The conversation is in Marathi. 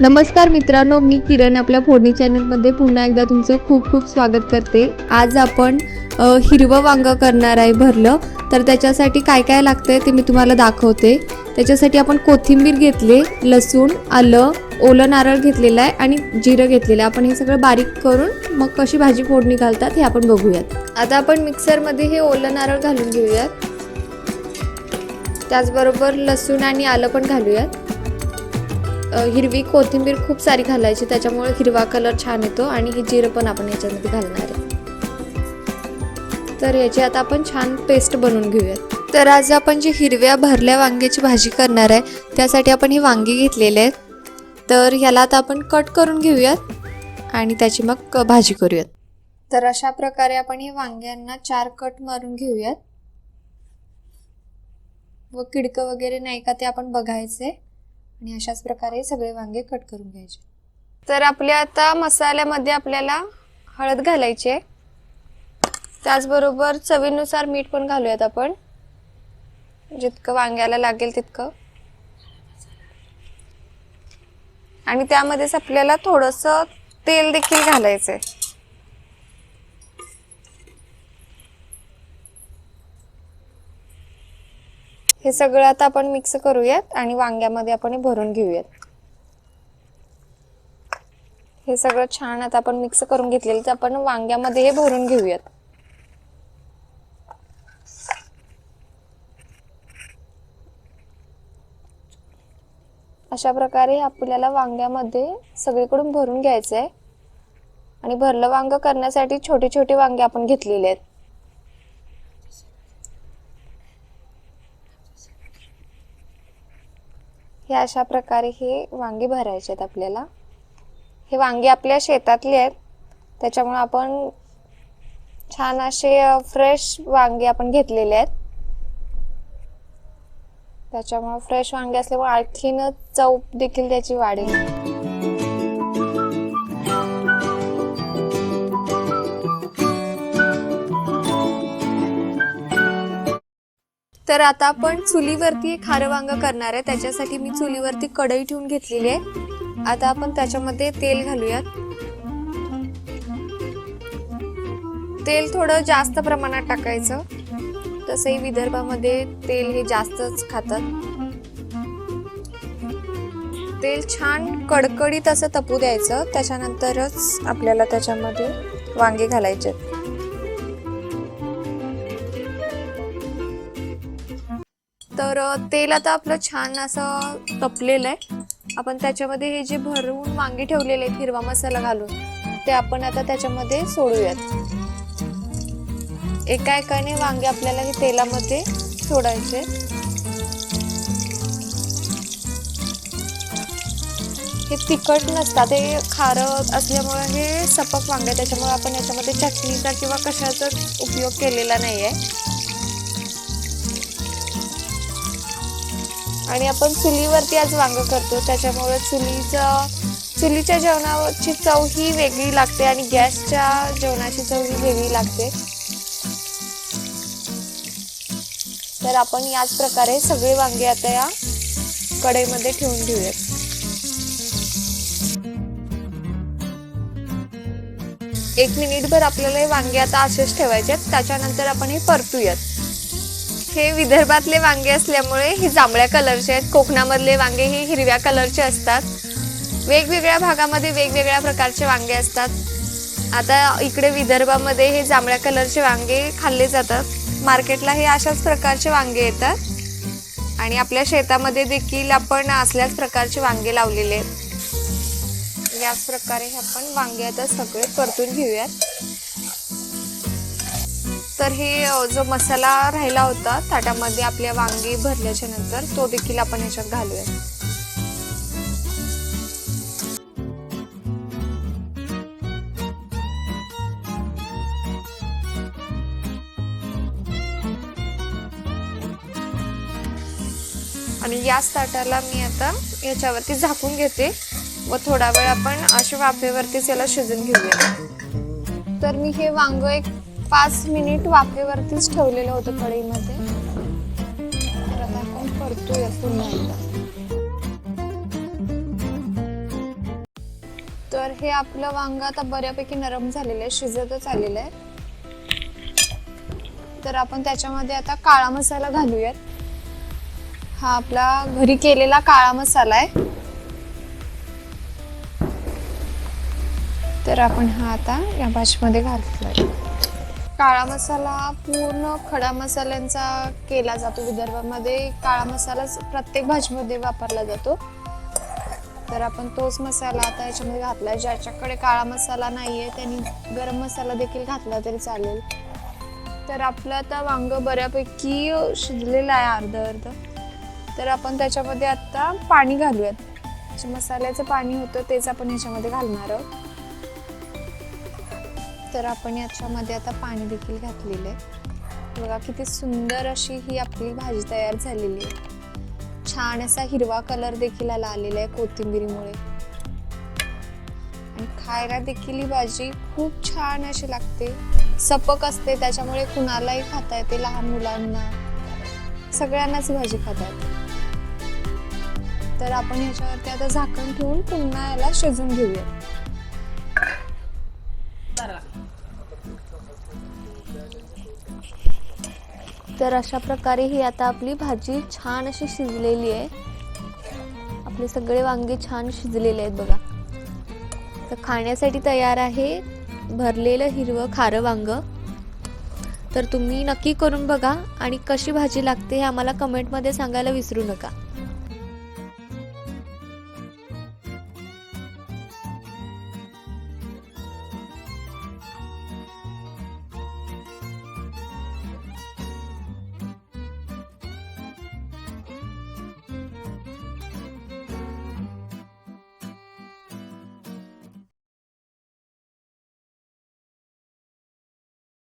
नमस्कार मित्रांनो मी किरण आपल्या फोडणी चॅनलमध्ये पुन्हा एकदा तुमचं खूप खूप स्वागत करते. आज आपण हिरवं वांगं करणार आहे भरलं. तर त्याच्यासाठी काय काय लागतंय ते मी तुम्हाला दाखवते. त्याच्यासाठी आपण कोथिंबीर घेतली लसूण आलं ओलं नारळ घेतलेलं आहे आणि जिरं घेतलेलं आहे. आपण हे सगळं बारीक करून मग कशी भाजी फोडणी घालतात हे आपण बघूयात. आता आपण मिक्सरमध्ये हे ओलं नारळ घालून घेऊयात. त्याचबरोबर लसूण आणि आलं पण घालूयात. हिरवी कोथिंबीर खूप सारी घालायची त्याच्यामुळे हिरवा कलर छान येतो आणि हे जिरं पण आपण याच्यामध्ये घालणार आहे. तर याची आता आपण छान पेस्ट बनवून घेऊयात. तर आज आपण जी हिरव्या भरल्या वांग्याची भाजी करणार आहे त्यासाठी आपण ही वांगी घेतलेले आहेत तर ह्याला आता आपण कट करून घेऊयात आणि त्याची मग क- भाजी करूयात. तर अशा प्रकारे आपण हे वांग्यांना चार कट मारून घेऊयात. व किडकं वगैरे नाही का ते आपण बघायचे. आणि अशाच प्रकारे सगळे वांगे कट करून घ्यायचे. तर आपल्या आता मसाल्यामध्ये आपल्याला हळद घालायची आहे. त्याचबरोबर चवीनुसार मीठ पण घालूयात आपण. जितकं वांग्याला लागेल तितकं. आणि त्यामध्येच आपल्याला थोडंसं तेल देखील घालायचं आहे हे सगळं आता आपण मिक्स करूयात आणि वांग्यामध्ये आपण हे भरून घेऊयात. हे सगळं छान आता आपण मिक्स करून घेतलेलं तर आपण वांग्यामध्ये हे भरून घेऊयात. अशा प्रकारे आपल्याला वांग्यामध्ये सगळीकडून भरून घ्यायचं आहे आणि भरलं वांग करण्यासाठी छोटे छोटे वांगे आपण घेतलेले आहेत. हे अशा प्रकारे हे वांगे भरायचे आहेत आपल्याला. हे वांगे आपल्या शेतातले आहेत. त्याच्यामुळे आपण छान असे फ्रेश वांगे आपण घेतलेले आहेत. त्याच्यामुळे फ्रेश वांगे असल्यामुळे आणखीन चव देखील त्याची वाढेल. तर आता आपण चुलीवरती खारं वांगं करणार आहे. त्याच्यासाठी मी चुलीवरती कढई ठेवून घेतलेली आहे. आता आपण त्याच्यामध्ये तेल घालूयात. तेल थोडं जास्त प्रमाणात टाकायचं. तसंही विदर्भामध्ये तेल हे जास्तच खातात. तेल छान कडकडीत असं तपू द्यायचं. त्याच्यानंतरच आपल्याला त्याच्यामध्ये वांगे घालायचे तर तेल आता आपलं छान असं तपलेलं आहे. आपण त्याच्यामध्ये हे जे भरून वांगे ठेवलेले आहेत हिरवा मसाला घालून ते आपण आता त्याच्यामध्ये सोडूयात. एका एकाने वांगे आपल्याला हे तेलामध्ये सोडायचे. हे तिखट नसतात हे खारं असल्यामुळे हे सपक वांगे त्याच्यामुळे आपण याच्यामध्ये चटणीचा किंवा कशाचा उपयोग केलेला नाही आहे आणि आपण चुलीवरती आज वांग करतो त्याच्यामुळे चुलीचं चुलीच्या जेवणाची चव ही वेगळी लागते आणि गॅसच्या जेवणाची चव ही वेगळी लागते. तर आपण याच प्रकारे सगळे वांगे आता या कढईमध्ये ठेवून घेऊयात एक मिनिटभर आपल्याला हे वांगे आता असेच ठेवायचे आहेत. त्याच्यानंतर आपण हे परतूयात. हे विदर्भातले वांगे असल्यामुळे हे जांभळ्या कलरचे आहेत. कोकणामधले वांगे हे हिरव्या कलरचे असतात. वेगवेगळ्या भागामध्ये वेगवेगळ्या प्रकारचे वांगे असतात. आता इकडे विदर्भामध्ये हे जांभळ्या कलरचे वांगे खाल्ले जातात. मार्केटला हे अशाच प्रकारचे वांगे येतात. आणि आपल्या शेतामध्ये देखील आपण असल्याच प्रकारचे वांगे लावलेले आहेत. याच प्रकारे आपण वांगे आता सगळे परतून घेऊयात. तर हे जो मसाला राहिला होता ताटामध्ये आपल्या वांगी भरल्याच्या नंतर तो देखील आपण ह्याच्यात घालूया. आणि याच ताटाला मी आता याच्यावरती झाकून घेते. व थोडा वेळ आपण अशा वाफेवरतीच याला शिजून घेऊया. तर मी हे वांग एक पाच मिनिट वाफेवरतीच ठेवलेलं होतं कढईमध्ये. तर आता आपण परतूया पुन्हा एकदा तर हे आपलं वांग आता बऱ्यापैकी नरम झालेलं आहे शिजतच आलेलं आहे. तर आपण त्याच्यामध्ये आता काळा मसाला घालूयात. हा आपला घरी केलेला काळा मसाला आहे. तर आपण हा आता या भाजीमध्ये घातलाय काळा मसाला पूर्ण खडा मसाल्यांचा केला जातो विदर्भामध्ये. काळा मसालाच प्रत्येक भाजीमध्ये वापरला जातो. तर आपण तोच मसाला आता याच्यामध्ये घातला. ज्याच्याकडे काळा मसाला नाहीये त्यांनी गरम मसाला देखील घातला तरी चालेल. तर आपलं आता वांग बऱ्यापैकी शिजलेलं आहे अर्ध अर्ध. तर आपण त्याच्यामध्ये आता पाणी घालूयात. जे मसाल्याचं पाणी होतं तेच आपण याच्यामध्ये घालणार आहोत. तर आपण याच्यामध्ये आता पाणी देखील घातलेलं आहे. बघा किती सुंदर अशी ही आपली भाजी तयार झालेली आहे. छान असा हिरवा कलर देखील आला आलेला आहे कोथिंबीरीमुळे. आणि खायला देखील ही भाजी खूप छान अशी लागते. सपक असते त्याच्यामुळे कुणालाही खाता येते लहान मुलांना. सगळ्यांनाच भाजी खाता येते. तर आपण ह्याच्यावरती आता झाकण ठेवून पुन्हा याला शिजून घेऊया. तर अशा प्रकारे ही आता आपली भाजी छान अशी शिजलेली आहे. आपले सगळे वांगे छान शिजलेले आहेत बघा. तर खाण्यासाठी तयार आहे भरलेलं हिरवं खारं वांग. तर तुम्ही नक्की करून बघा आणि कशी भाजी लागते हे आम्हाला कमेंटमध्ये सांगायला विसरू नका.